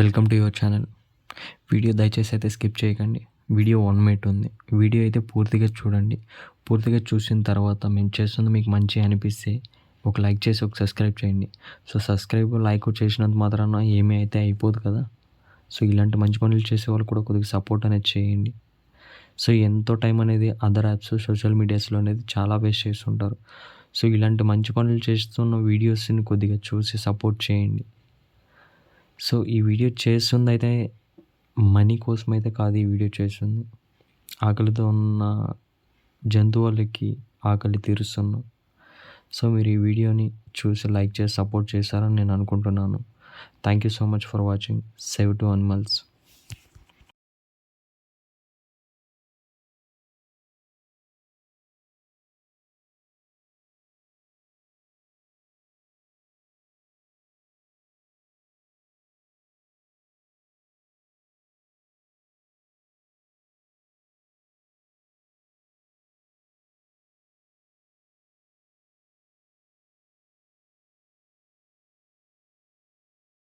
Welcome to your channel video దయచేసి అయితే skip చేయకండి. వీడియో వన్ మినిట్ ఉంది. వీడియో అయితే పూర్తిగా చూడండి. పూర్తిగా చూసిన తర్వాత మేము చేస్తుంది మీకు మంచి అనిపిస్తే ఒక లైక్ చేసి ఒక సబ్స్క్రైబ్ చేయండి. సో సబ్స్క్రైబ్ లైక్ చేసినంత మాత్రాన ఏమీ అయితే అయిపోదు కదా. సో ఇలాంటి మంచి పనులు చేసే వాళ్ళు కూడా కొద్దిగా సపోర్ట్ అనేది చేయండి. సో ఎంతో టైం అనేది అదర్ యాప్స్ సోషల్ మీడియాస్లో అనేది చాలా వేస్ట్ చేస్తుంటారు. సో ఇలాంటి మంచి పనులు చేస్తున్న వీడియోస్ని కొద్దిగా చూసి సపోర్ట్ చేయండి. సో ఈ వీడియో చేస్తుంది అయితే మనీ కోసం అయితే కాదు ఈ వీడియో చేస్తుంది. ఆకలితో ఉన్న జంతువులకి ఆకలి తీరుస్తున్నాం. సో మీరు ఈ వీడియోని చూసి లైక్ చేసి సపోర్ట్ చేశారని నేను అనుకుంటున్నాను. Thank you so much for watching save to animals